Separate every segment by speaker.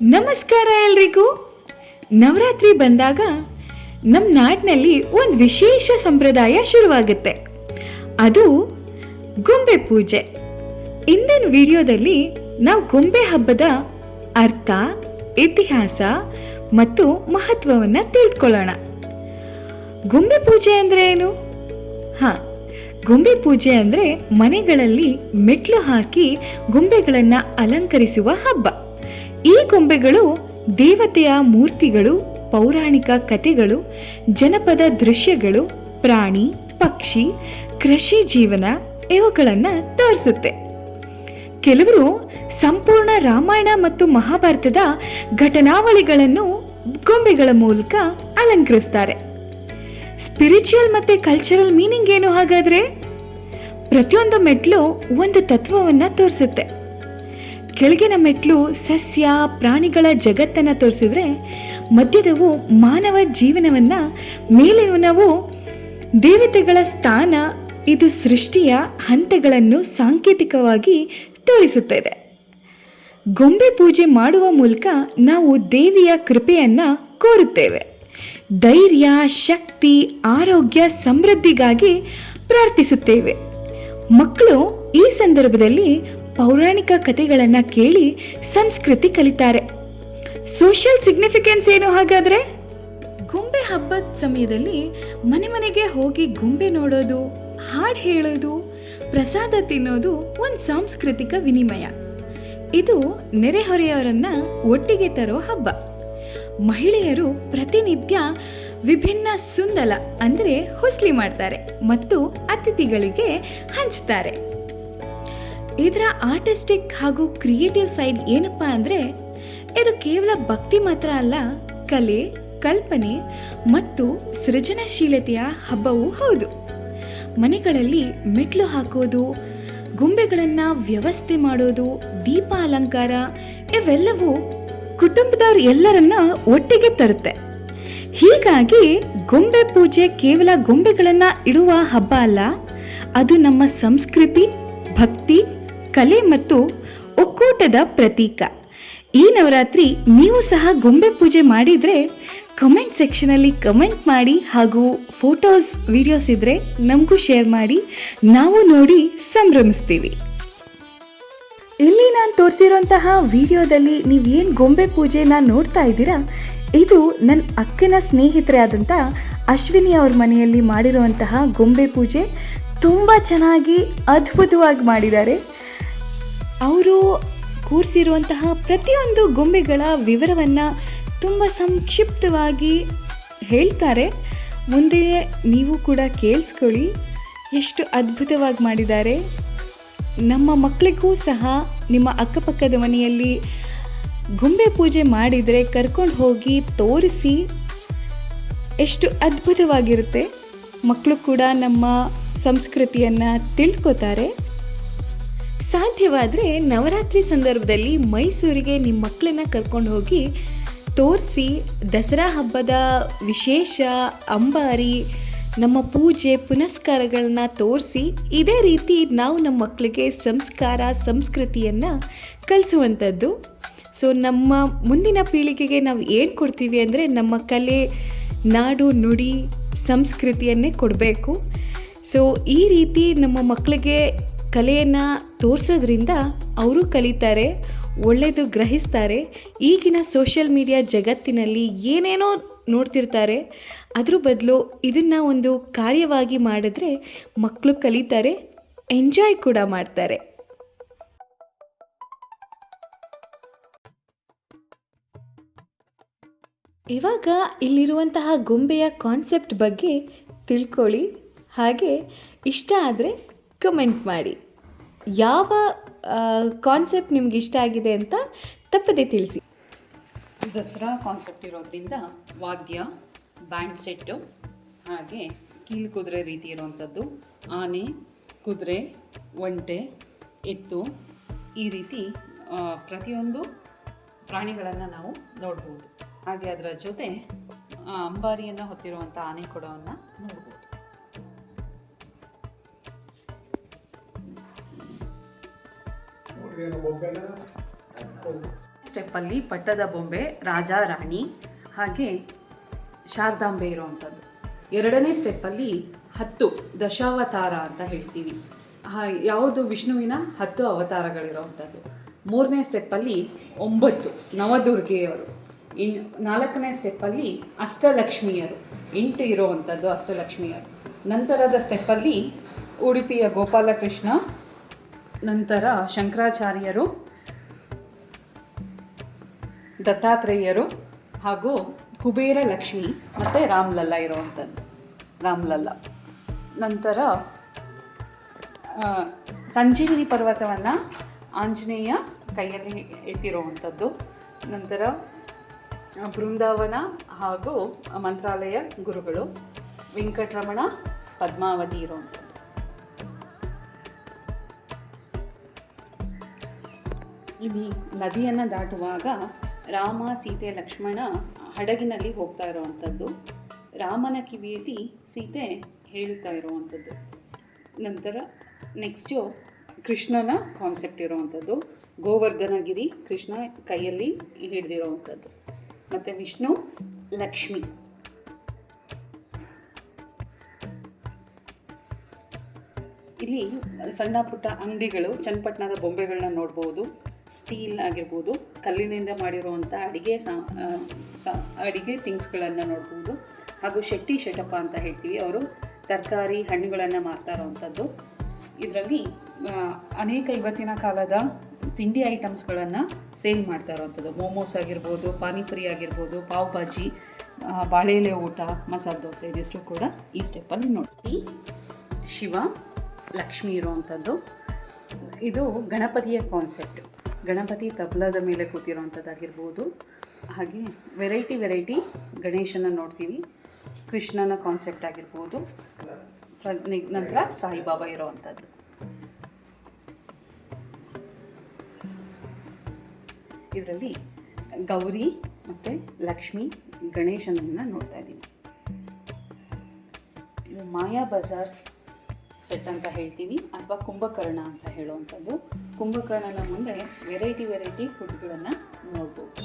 Speaker 1: ನಮಸ್ಕಾರ ಎಲ್ರಿಗೂ. ನವರಾತ್ರಿ ಬಂದಾಗ ನಮ್ಮ ನಾಡಿನಲ್ಲಿ ಒಂದು ವಿಶೇಷ ಸಂಪ್ರದಾಯ ಶುರುವಾಗುತ್ತೆ. ಅದು ಗೊಂಬೆ ಪೂಜೆ. ಇಂದಿನ ವಿಡಿಯೋದಲ್ಲಿ ನಾವು ಗೊಂಬೆ ಹಬ್ಬದ ಅರ್ಥ, ಇತಿಹಾಸ ಮತ್ತು ಮಹತ್ವವನ್ನು ತಿಳ್ಕೊಳ್ಳೋಣ ಗೊಂಬೆ ಪೂಜೆ ಅಂದರೆ ಏನು? ಹಾಂ, ಗೊಂಬೆ ಪೂಜೆ ಅಂದರೆ ಮನೆಗಳಲ್ಲಿ ಮೆಟ್ಲು ಹಾಕಿ ಗೊಂಬೆಗಳನ್ನು ಅಲಂಕರಿಸುವ ಹಬ್ಬ. ಈ ಗೊಂಬೆಗಳು ದೇವತೆಯ ಮೂರ್ತಿಗಳು, ಪೌರಾಣಿಕ ಕಥೆಗಳು, ಜನಪದ ದೃಶ್ಯಗಳು, ಪ್ರಾಣಿ, ಪಕ್ಷಿ, ಕೃಷಿ ಜೀವನ ಇವುಗಳನ್ನು ತೋರಿಸುತ್ತೆ. ಕೆಲವರು ಸಂಪೂರ್ಣ ರಾಮಾಯಣ ಮತ್ತು ಮಹಾಭಾರತದ ಘಟನಾವಳಿಗಳನ್ನು ಗೊಂಬೆಗಳ ಮೂಲಕ ಅಲಂಕರಿಸ್ತಾರೆ. ಸ್ಪಿರಿಚುವಲ್ ಮತ್ತೆ ಕಲ್ಚರಲ್ ಮೀನಿಂಗ್ ಏನು ಹಾಗಾದ್ರೆ? ಪ್ರತಿಯೊಂದು ಮೆಟ್ಲು ಒಂದು ತತ್ವವನ್ನ ತೋರಿಸುತ್ತೆ. ಕೆಳಗಿನ ಮೆಟ್ಲು ಸಸ್ಯ, ಪ್ರಾಣಿಗಳ ಜಗತ್ತನ್ನು ತೋರಿಸಿದ್ರೆ ಮಧ್ಯದವು ಮಾನವ ಜೀವನವನ್ನ, ಮೇಲಿನವು ದೇವತೆಗಳ ಸ್ಥಾನ, ಇದು ಸೃಷ್ಟಿಯ ಹಂತಗಳನ್ನು ಸಾಂಕೇತಿಕವಾಗಿ ತೋರಿಸುತ್ತದೆ. ಗೊಂಬೆ ಪೂಜೆ ಮಾಡುವ ಮೂಲಕ ನಾವು ದೇವಿಯ ಕೃಪೆಯನ್ನು ಕೋರುತ್ತೇವೆ. ಧೈರ್ಯ, ಶಕ್ತಿ, ಆರೋಗ್ಯ, ಸಮೃದ್ಧಿಗಾಗಿ ಪ್ರಾರ್ಥಿಸುತ್ತೇವೆ. ಮಕ್ಕಳು ಈ ಸಂದರ್ಭದಲ್ಲಿ ಪೌರಾಣಿಕ ಕಥೆಗಳನ್ನು ಕೇಳಿ ಸಂಸ್ಕೃತಿ ಕಲಿತಾರೆ. ಸೋಷಿಯಲ್ ಸಿಗ್ನಿಫಿಕೆನ್ಸ್ ಏನು ಹಾಗಾದ್ರೆ? ಗೊಂಬೆ ಹಬ್ಬದ ಸಮಯದಲ್ಲಿ ಮನೆ ಮನೆಗೆ ಹೋಗಿ ಗೊಂಬೆ ನೋಡೋದು, ಹಾಡು ಹೇಳೋದು, ಪ್ರಸಾದ ತಿನ್ನೋದು ಒಂದು ಸಾಂಸ್ಕೃತಿಕ ವಿನಿಮಯ. ಇದು ನೆರೆಹೊರೆಯವರನ್ನ ಒಟ್ಟಿಗೆ ತರೋ ಹಬ್ಬ. ಮಹಿಳೆಯರು ಪ್ರತಿನಿತ್ಯ ವಿಭಿನ್ನ ಸುಂದಲ ಅಂದರೆ ಹೊಸ್ಲಿ ಮಾಡ್ತಾರೆ ಮತ್ತು ಅತಿಥಿಗಳಿಗೆ ಹಂಚ್ತಾರೆ. ಇದರ ಆರ್ಟಿಸ್ಟಿಕ್ ಹಾಗೂ ಕ್ರಿಯೇಟಿವ್ ಸೈಡ್ ಏನಪ್ಪ ಅಂದರೆ, ಇದು ಕೇವಲ ಭಕ್ತಿ ಮಾತ್ರ ಅಲ್ಲ, ಕಲೆ, ಕಲ್ಪನೆ ಮತ್ತು ಸೃಜನಶೀಲತೆಯ ಹಬ್ಬವೂ ಹೌದು. ಮನೆಗಳಲ್ಲಿ ಮೆಟ್ಲು ಹಾಕೋದು, ಗೊಂಬೆಗಳನ್ನು ವ್ಯವಸ್ಥೆ ಮಾಡೋದು ದೀಪ ಅಲಂಕಾರ ಇವೆಲ್ಲವೂ ಕುಟುಂಬದವ್ರು ಎಲ್ಲರನ್ನ ಒಟ್ಟಿಗೆ ತರುತ್ತೆ. ಹೀಗಾಗಿ ಗೊಂಬೆ ಪೂಜೆ ಕೇವಲ ಗೊಂಬೆಗಳನ್ನು ಇಡುವ ಹಬ್ಬ ಅಲ್ಲ, ಅದು ನಮ್ಮ ಸಂಸ್ಕೃತಿ, ಭಕ್ತಿ ಕಲೆ ಮತ್ತು ಒಕ್ಕೂಟದ ಪ್ರತೀಕ. ಈ ನವರಾತ್ರಿ ನೀವು ಸಹ ಗೊಂಬೆ ಪೂಜೆ ಮಾಡಿದರೆ ಕಮೆಂಟ್ ಸೆಕ್ಷನಲ್ಲಿ ಕಮೆಂಟ್ ಮಾಡಿ ಹಾಗೂ ಫೋಟೋಸ್ ವಿಡಿಯೋಸ್ ಇದ್ದರೆ ನಮಗೂ ಶೇರ್ ಮಾಡಿ, ನಾವು ನೋಡಿ ಸಂಭ್ರಮಿಸ್ತೀವಿ. ಇಲ್ಲಿ ನಾನು ತೋರಿಸಿರುವಂತಹ ವಿಡಿಯೋದಲ್ಲಿ ನೀವು ಏನು ಗೊಂಬೆ ಪೂಜೆನ ನೋಡ್ತಾ ಇದ್ದೀರಾ? ಇದು ನನ್ನ ಅಕ್ಕನ ಸ್ನೇಹಿತರೇ ಆದಂಥ ಅಶ್ವಿನಿ ಅವ್ರ ಮನೆಯಲ್ಲಿ ಮಾಡಿರುವಂತಹ ಗೊಂಬೆ ಪೂಜೆ. ತುಂಬ ಚೆನ್ನಾಗಿ, ಅದ್ಭುತವಾಗಿ ಮಾಡಿದ್ದಾರೆ. ಅವರು ಕೂರಿಸಿರುವಂತಹ ಪ್ರತಿಯೊಂದು ಗೊಂಬೆಗಳ ವಿವರವನ್ನು ತುಂಬ ಸಂಕ್ಷಿಪ್ತವಾಗಿ ಹೇಳ್ತಾರೆ. ಮುಂದೆ ನೀವು ಕೂಡ ಕೇಳಿಸ್ಕೊಳ್ಳಿ ಎಷ್ಟು ಅದ್ಭುತವಾಗಿ ಮಾಡಿದ್ದಾರೆ. ನಮ್ಮ ಮಕ್ಕಳಿಗೂ ಸಹ ನಿಮ್ಮ ಅಕ್ಕಪಕ್ಕದ ಮನೆಯಲ್ಲಿ ಗೊಂಬೆ ಪೂಜೆ ಮಾಡಿದರೆ ಕರ್ಕೊಂಡು ಹೋಗಿ ತೋರಿಸಿ ಎಷ್ಟು ಅದ್ಭುತವಾಗಿರುತ್ತೆ. ಮಕ್ಕಳು ಕೂಡ ನಮ್ಮ ಸಂಸ್ಕೃತಿಯನ್ನು ತಿಳ್ಕೊತಾರೆ. ಸಾಧ್ಯವಾದರೆ ನವರಾತ್ರಿ ಸಂದರ್ಭದಲ್ಲಿ ಮೈಸೂರಿಗೆ ನಿಮ್ಮ ಮಕ್ಕಳನ್ನ ಕರ್ಕೊಂಡು ಹೋಗಿ ತೋರಿಸಿ ದಸರಾ ಹಬ್ಬದ ವಿಶೇಷ ಅಂಬಾರಿ, ನಮ್ಮ ಪೂಜೆ, ಪುನಸ್ಕಾರಗಳನ್ನ ತೋರಿಸಿ ಇದೇ ರೀತಿ ನಾವು ನಮ್ಮ ಮಕ್ಕಳಿಗೆ ಸಂಸ್ಕಾರ, ಸಂಸ್ಕೃತಿಯನ್ನು ಕಲಿಸುವಂಥದ್ದು. ಸೊ ನಮ್ಮ ಮುಂದಿನ ಪೀಳಿಗೆಗೆ ನಾವು ಏನು ಕೊಡ್ತೀವಿ ಅಂದರೆ ನಮ್ಮ ಕಲೆ, ನಾಡು, ನುಡಿ, ಸಂಸ್ಕೃತಿಯನ್ನೇ ಕೊಡಬೇಕು. ಸೊ ಈ ರೀತಿ ನಮ್ಮ ಮಕ್ಕಳಿಗೆ ಕಲೆಯನ್ನು ತೋರಿಸೋದ್ರಿಂದ ಅವರು ಕಲಿತಾರೆ ಒಳ್ಳೆಯದು ಗ್ರಹಿಸ್ತಾರೆ. ಈಗಿನ ಸೋಷಿಯಲ್ ಮೀಡಿಯಾ ಜಗತ್ತಿನಲ್ಲಿ ಏನೇನೋ ನೋಡ್ತಿರ್ತಾರೆ, ಅದ್ರ ಬದಲು ಇದನ್ನು ಒಂದು ಕಾರ್ಯವಾಗಿ ಮಾಡಿದ್ರೆ ಮಕ್ಕಳು ಕಲಿತಾರೆ ಎಂಜಾಯ್ ಕೂಡ ಮಾಡ್ತಾರೆ. ಇವಾಗ ಇಲ್ಲಿರುವಂತಹ ಗೊಂಬೆಯ ಕಾನ್ಸೆಪ್ಟ್ ಬಗ್ಗೆ ತಿಳ್ಕೊಳ್ಳಿ. ಹಾಗೆ ಇಷ್ಟ ಆದರೆ ಕಮೆಂಟ್ ಮಾಡಿ. ಯಾವ ಕಾನ್ಸೆಪ್ಟ್ ನಿಮ್ಗೆ ಇಷ್ಟ ಆಗಿದೆ ಅಂತ ತಪ್ಪದೆ ತಿಳಿಸಿ.
Speaker 2: ದಸರಾ ಕಾನ್ಸೆಪ್ಟ್ ಇರೋದ್ರಿಂದ ವಾದ್ಯ ಬ್ಯಾಂಡ್ ಸೆಟ್ಟು ಹಾಗೆ ಕೀಲು ಕುದುರೆ ರೀತಿ ಇರುವಂಥದ್ದು, ಆನೆ, ಕುದುರೆ, ಒಂಟೆ, ಎತ್ತು ಈ ರೀತಿ ಪ್ರತಿಯೊಂದು ಪ್ರಾಣಿಗಳನ್ನು ನಾವು ನೋಡ್ಬೋದು. ಹಾಗೆ ಅದರ ಜೊತೆ ಅಂಬಾರಿಯನ್ನು ಹೊತ್ತಿರುವಂಥ ಆನೆ ಕೊಡವನ್ನು ನೋಡ್ಬೋದು. ಸ್ಟೆಪ್ಪಲ್ಲಿ ಪಟ್ಟದ ಬೊಂಬೆ, ರಾಜ, ರಾಣಿ, ಹಾಗೆ ಶಾರದಾಂಬೆ ಇರುವಂಥದ್ದು ಎರಡನೇ ಸ್ಟೆಪ್ಪಲ್ಲಿ ಹತ್ತು, ದಶಾವತಾರ ಅಂತ ಹೇಳ್ತೀವಿ. ಯಾವುದು ವಿಷ್ಣುವಿನ ಹತ್ತು ಅವತಾರಗಳಿರುವಂಥದ್ದು ಮೂರನೇ ಸ್ಟೆಪ್ಪಲ್ಲಿ ಒಂಬತ್ತು ನವದುರ್ಗೆಯರು ಇನ್, ನಾಲ್ಕನೇ ಸ್ಟೆಪ್ಪಲ್ಲಿ ಅಷ್ಟಲಕ್ಷ್ಮಿಯರು. ಎಂಟು ಇರುವಂಥದ್ದು ಅಷ್ಟಲಕ್ಷ್ಮಿಯರು. ನಂತರದ ಸ್ಟೆಪ್ಪಲ್ಲಿ ಉಡುಪಿಯ ಗೋಪಾಲಕೃಷ್ಣ ನಂತರ ಶಂಕರಾಚಾರ್ಯರು, ದತ್ತಾತ್ರೇಯರು ಹಾಗೂ ಕುಬೇರ ಲಕ್ಷ್ಮಿ ಮತ್ತು ರಾಮ್ಲಲ್ಲ ಇರುವಂಥದ್ದು ರಾಮ್ಲಲ್ಲ. ನಂತರ ಸಂಜೀವಿನಿ ಪರ್ವತವನ್ನು ಆಂಜನೇಯ ಕೈಯಲ್ಲಿ ಎತ್ತಿರುವಂಥದ್ದು ನಂತರ ಬೃಂದಾವನ ಹಾಗೂ ಮಂತ್ರಾಲಯ ಗುರುಗಳು, ವೆಂಕಟರಮಣ, ಪದ್ಮಾವತಿ ಇರುವಂಥದ್ದು ಇಲ್ಲಿ ನದಿಯನ್ನು ದಾಟುವಾಗ ರಾಮ, ಸೀತೆ, ಲಕ್ಷ್ಮಣ ಹಡಗಿನಲ್ಲಿ ಹೋಗ್ತಾ ಇರುವಂಥದ್ದು. ರಾಮನ ಕಿವಿಯಲ್ಲಿ ಸೀತೆ ಹೇಳುತ್ತಾ ಇರುವಂಥದ್ದು. ನಂತರ ನೆಕ್ಸ್ಟು ಕೃಷ್ಣನ ಕಾನ್ಸೆಪ್ಟ್ ಇರುವಂಥದ್ದು. ಗೋವರ್ಧನಗಿರಿ ಕೃಷ್ಣ ಕೈಯಲ್ಲಿ ಹಿಡಿದಿರುವಂಥದ್ದು. ಮತ್ತು ವಿಷ್ಣು, ಲಕ್ಷ್ಮಿ. ಇಲ್ಲಿ ಸಣ್ಣ ಪುಟ್ಟ ಅಂಗಡಿಗಳು, ಚನ್ನಪಟ್ಟಣದ ಬೊಂಬೆಗಳನ್ನ ನೋಡ್ಬೋದು. ಸ್ಟೀಲ್ ಆಗಿರ್ಬೋದು, ಕಲ್ಲಿನಿಂದ ಮಾಡಿರುವಂಥ ಅಡಿಗೆ ಸಾ ಅಡಿಗೆ ಥಿಂಗ್ಸ್ಗಳನ್ನು ನೋಡ್ಬೋದು. ಹಾಗೂ ಶೆಟ್ಟಿ ಶೆಟಪ್ಪ ಅಂತ ಹೇಳ್ತೀವಿ ಅವರು, ತರಕಾರಿ ಹಣ್ಣುಗಳನ್ನು ಮಾರ್ತಾ ಇರೋವಂಥದ್ದು ಇದರಲ್ಲಿ ಅನೇಕ ಇವತ್ತಿನ ಕಾಲದ ತಿಂಡಿ ಐಟಮ್ಸ್ಗಳನ್ನು ಸೇಲ್ ಮಾಡ್ತಾ ಇರೋವಂಥದ್ದು ಮೋಮೋಸ್ ಆಗಿರ್ಬೋದು, ಪಾನಿಪುರಿ ಆಗಿರ್ಬೋದು, ಪಾವ್ ಭಾಜಿ ಬಾಳೆಲೆ ಊಟ, ಮಸಾಲೆ ದೋಸೆ, ಇದಿಷ್ಟು ಕೂಡ ಈ ಸ್ಟೆಪ್ಪಲ್ಲಿ ನೋಡ್ತೀವಿ. ಶಿವ, ಲಕ್ಷ್ಮಿ ಇರುವಂಥದ್ದು ಇದು ಗಣಪತಿಯ ಕಾನ್ಸೆಪ್ಟ್ ಗಣಪತಿ ತಬಲದ ಮೇಲೆ ಕೂತಿರೋವಂಥದ್ದಾಗಿರ್ಬೋದು. ಹಾಗೆ ವೆರೈಟಿ ವೆರೈಟಿ ಗಣೇಶನ ನೋಡ್ತೀವಿ. ಕೃಷ್ಣನ ಕಾನ್ಸೆಪ್ಟ್ ಆಗಿರ್ಬೋದು. ನಂತರ ಸಾಯಿಬಾಬಾ ಇರೋವಂಥದ್ದು. ಇದರಲ್ಲಿ ಗೌರಿ ಮತ್ತು ಲಕ್ಷ್ಮಿ ಗಣೇಶನನ್ನು ನೋಡ್ತಾ ಇದ್ದೀವಿ. ಇದು ಮಾಯಾ ಬಜಾರ್ ಸೆಟ್ ಅಂತ ಹೇಳ್ತೀವಿ ಅಥವಾ ಕುಂಭಕರ್ಣ ಅಂತ ಹೇಳುವಂಥದ್ದು. ಕುಂಭಕರ್ಣನ ಮುಂದೆ ವೆರೈಟಿ ವೆರೈಟಿ ಫುಡ್ಗಳನ್ನು ನೋಡ್ಬೋದು.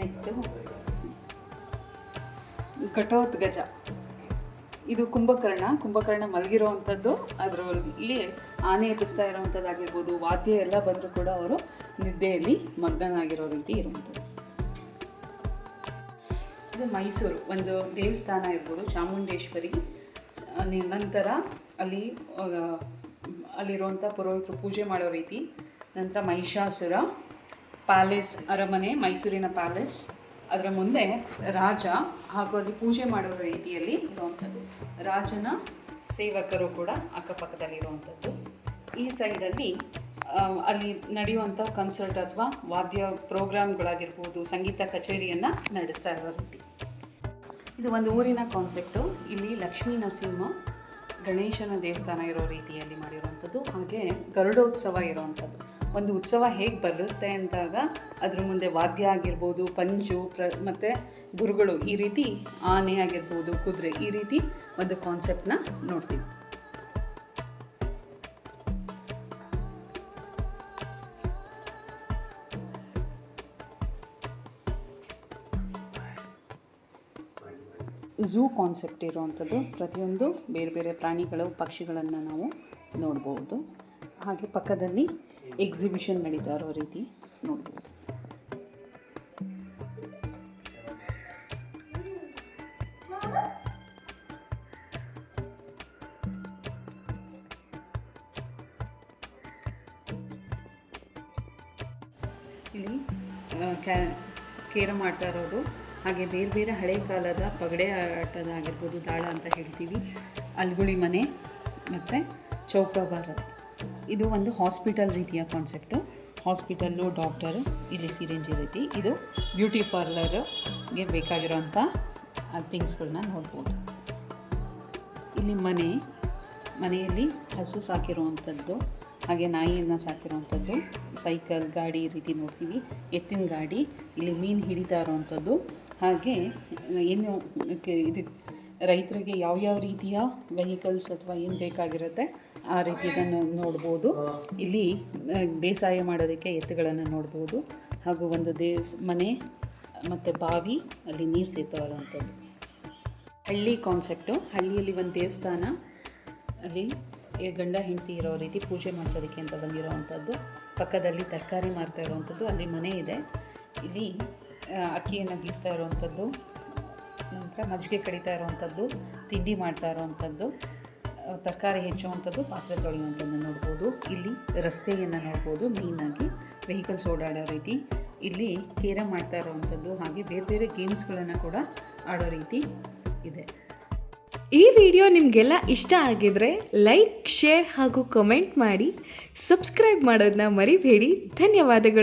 Speaker 2: ನೆಕ್ಸ್ಟು ಘಟೋತ್ಗಜ ಇದು ಕುಂಭಕರ್ಣ. ಕುಂಭಕರ್ಣ ಮಲಗಿರುವಂಥದ್ದು. ಅದರಲ್ಲಿ ಆನೆ ಎಬ್ಬಿಸ್ತಾ ಇರೋವಂಥದ್ದಾಗಿರ್ಬೋದು, ವಾದ್ಯ ಎಲ್ಲ ಬಂದರೂ ಕೂಡ ಅವರು ನಿದ್ದೆಯಲ್ಲಿ ಮಗ್ನನಾಗಿರೋ ರೀತಿ ಇರುವಂಥದ್ದು. ಇದು ಮೈಸೂರು. ಒಂದು ದೇವಸ್ಥಾನ ಇರ್ಬೋದು, ಚಾಮುಂಡೇಶ್ವರಿ. ನಂತರ ಅಲ್ಲಿ ಅಲ್ಲಿರುವಂಥ ಪುರೋಹಿತರು ಪೂಜೆ ಮಾಡೋ ರೀತಿ, ನಂತರ ಮಹಿಷಾಸುರ, ಪ್ಯಾಲೇಸ್, ಅರಮನೆ, ಮೈಸೂರಿನ ಪ್ಯಾಲೇಸ್, ಅದರ ಮುಂದೆ ರಾಜ, ಹಾಗೂ ಅಲ್ಲಿ ಪೂಜೆ ಮಾಡೋ ರೀತಿಯಲ್ಲಿ ಇರುವಂಥದ್ದು. ರಾಜನ ಸೇವಕರು ಕೂಡ ಅಕ್ಕಪಕ್ಕದಲ್ಲಿ ಇರುವಂಥದ್ದು. ಈ ಸೈಡಲ್ಲಿ ಅಲ್ಲಿ ನಡೆಯುವಂಥ ಕನ್ಸರ್ಟ್ ಅಥವಾ ವಾದ್ಯ ಪ್ರೋಗ್ರಾಮ್ಗಳಾಗಿರ್ಬೋದು ಸಂಗೀತ ಕಚೇರಿಯನ್ನು ನಡೆಸ್ತಾ ಇರೋ ರೀತಿ. ಇದು ಒಂದು ಊರಿನ ಕಾನ್ಸೆಪ್ಟು ಇಲ್ಲಿ ಲಕ್ಷ್ಮೀ ನರಸಿಂಹ ಗಣೇಶನ ದೇವಸ್ಥಾನ ಇರೋ ರೀತಿಯಲ್ಲಿ ಮಾಡಿರುವಂಥದ್ದು, ಹಾಗೆ ಗರುಡೋತ್ಸವ ಇರೋವಂಥದ್ದು. ಒಂದು ಉತ್ಸವ ಹೇಗೆ ಬರುತ್ತೆ ಅಂದಾಗ, ಅದ್ರ ಮುಂದೆ ವಾದ್ಯ ಆಗಿರ್ಬೋದು, ಪಂಚು, ಪ್ರ, ಮತ್ತು ಗುರುಗಳು ಈ ರೀತಿ ಆನೆ ಆಗಿರ್ಬೋದು, ಕುದುರೆ ಈ ರೀತಿ ಒಂದು ಕಾನ್ಸೆಪ್ಟನ್ನ ನೋಡ್ತೀವಿ. ಝೂ ಕಾನ್ಸೆಪ್ಟ್ ಇರುವಂಥದ್ದು. ಪ್ರತಿಯೊಂದು ಬೇರೆ ಬೇರೆ ಪ್ರಾಣಿಗಳು, ಪಕ್ಷಿಗಳನ್ನು ನಾವು ನೋಡ್ಬೋದು. ಹಾಗೆ ಪಕ್ಕದಲ್ಲಿ ಎಕ್ಸಿಬಿಷನ್ ನಡೀತಾ ಇರೋ ರೀತಿ ನೋಡ್ಬೋದು. ಇಲ್ಲಿ ಕೇರ ಮಾಡ್ತಾ ಇರೋದು ಹಾಗೆ ಬೇರೆ ಬೇರೆ ಹಳೆ ಕಾಲದ ಪಗಡೆ ಆಟದ ಆಗಿರ್ಬೋದು ದಾಳ ಅಂತ ಹೇಳ್ತೀವಿ. ಅಲ್ಗುಳಿ ಮನೆ ಮತ್ತು ಚೌಕಾಬಾರ ಇದು ಒಂದು ಹಾಸ್ಪಿಟಲ್ ರೀತಿಯ ಕಾನ್ಸೆಪ್ಟು ಹಾಸ್ಪಿಟಲ್ಲು ಡಾಕ್ಟರ್ ಇಲ್ಲಿ ಸಿರಿಂಜ್ ರೀತಿ ಇದು ಬ್ಯೂಟಿ ಪಾರ್ಲರ್ಗೆ ಬೇಕಾಗಿರೋಂಥ ಥಿಂಗ್ಸ್ಗಳನ್ನ ನೋಡ್ಬೋದು. ಇಲ್ಲಿ ಮನೆ, ಮನೆಯಲ್ಲಿ ಹಸು ಸಾಕಿರುವಂಥದ್ದು, ಹಾಗೆ ನಾಯಿಯನ್ನು ಸಾಕಿರುವಂಥದ್ದು, ಸೈಕಲ್, ಗಾಡಿ ರೀತಿ ನೋಡ್ತೀವಿ. ಎತ್ತಿನ ಗಾಡಿ, ಇಲ್ಲಿ ಮೀನು ಹಿಡಿತಾ ಇರೋವಂಥದ್ದು ಹಾಗೆ ಏನು ಇದು ರೈತರಿಗೆ ಯಾವ್ಯಾವ ರೀತಿಯ ವೆಹಿಕಲ್ಸ್ ಅಥವಾ ಏನು ಬೇಕಾಗಿರುತ್ತೆ ಆ ರೀತಿ ಇದನ್ನು ನೋಡ್ಬೋದು. ಇಲ್ಲಿ ಬೇಸಾಯ ಮಾಡೋದಕ್ಕೆ ಎತ್ತುಗಳನ್ನು ನೋಡ್ಬೋದು. ಹಾಗೂ ಒಂದು ದೇವ್ಸ್, ಮನೆ, ಮತ್ತು ಬಾವಿ, ಅಲ್ಲಿ ನೀರು ಸೇತುವಂಥದ್ದು ಹಳ್ಳಿ ಕಾನ್ಸೆಪ್ಟು ಹಳ್ಳಿಯಲ್ಲಿ ಒಂದು ದೇವಸ್ಥಾನ, ಅಲ್ಲಿ ಗಂಡ, ಹೆಂಡತಿ ಇರೋ ರೀತಿ ಪೂಜೆ ಮಾಡಿಸೋದಕ್ಕೆ ಅಂತ ಬಂದಿರೋವಂಥದ್ದು. ಪಕ್ಕದಲ್ಲಿ ತರಕಾರಿ ಮಾರ್ತಾ ಇರೋವಂಥದ್ದು, ಅಲ್ಲಿ ಮನೆ ಇದೆ. ಇಲ್ಲಿ ಅಕ್ಕಿಯನ್ನು ಗೀಸ್ತಾ ಇರುವಂಥದ್ದು, ನಂತರ ಮಜ್ಜಿಗೆ ಕಡಿತಾ ಇರುವಂಥದ್ದು, ತಿಂಡಿ ಮಾಡ್ತಾ ಇರುವಂಥದ್ದು ತರಕಾರಿ ಹೆಚ್ಚುವಂಥದ್ದು, ಪಾತ್ರೆ ತೊಳೆಯುವಂಥದ್ದು ನೋಡ್ಬೋದು. ಇಲ್ಲಿ ರಸ್ತೆಯನ್ನು ನೋಡ್ಬೋದು ಮೇಯ್ನಾಗಿ ವೆಹಿಕಲ್ಸ್ ಓಡಾಡೋ ರೀತಿ. ಇಲ್ಲಿ ಕೇರಮ್ ಮಾಡ್ತಾ ಇರುವಂಥದ್ದು, ಹಾಗೆ ಬೇರೆ ಬೇರೆ ಗೇಮ್ಸ್ಗಳನ್ನು ಕೂಡ ಆಡೋ ರೀತಿ ಇದೆ.
Speaker 1: ಈ ವಿಡಿಯೋ ನಿಮಗೆಲ್ಲ ಇಷ್ಟ ಆಗಿದ್ರೆ ಲೈಕ್ ಶೇರ್ ಹಾಗೂ ಕಮೆಂಟ್ ಮಾಡಿ. ಸಬ್ಸ್ಕ್ರೈಬ್ ಮಾಡೋದನ್ನ ಮರಿಬೇಡಿ. ಧನ್ಯವಾದಗಳು.